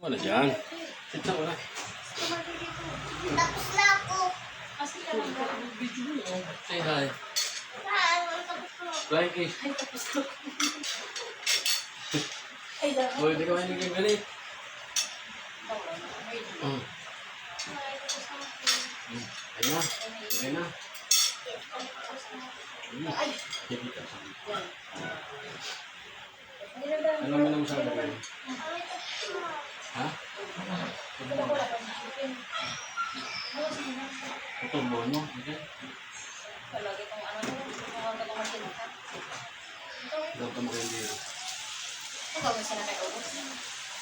Wala dyan. Sit na wala. Tapos na ako. Kasi ka lang ba? Say hi. Saan? Tapos na. Blanky. Ay, tapos na. Ay, dapat. Boy, di ka mahinig ganit. Mm. Mm. Ay na. Ay na. Ay. Hindi ka sa? Ano mo naman sa lagay? Ito, bono. Okay. Palagi kong ano, kung ano kung masinaka. Daw ka makindi. Ito gawin sila kay Ubus.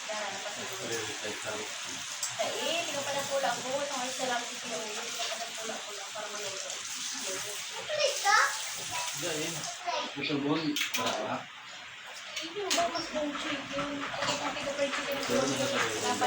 Yan, ano pa siguro. Prioritize sa Ay, hindi ka pala pula ko. Itong ay sila ko si Ubus. Hindi ka pala pula ko lang para maluto. Please ka? Dahil. Ito, bon. Para ba? Hindi ba mas buong chicken? Ako kung tiga pa chicken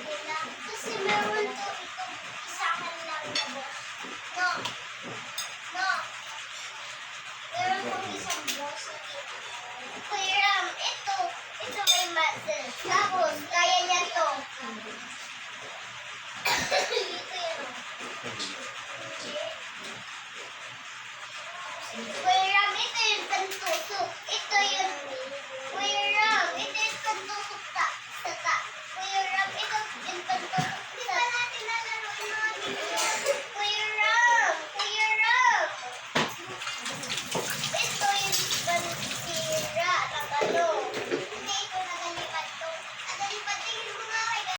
nila. Kasi meron to ito, isa lang na. No. Kuya Ram, ito yung ganito.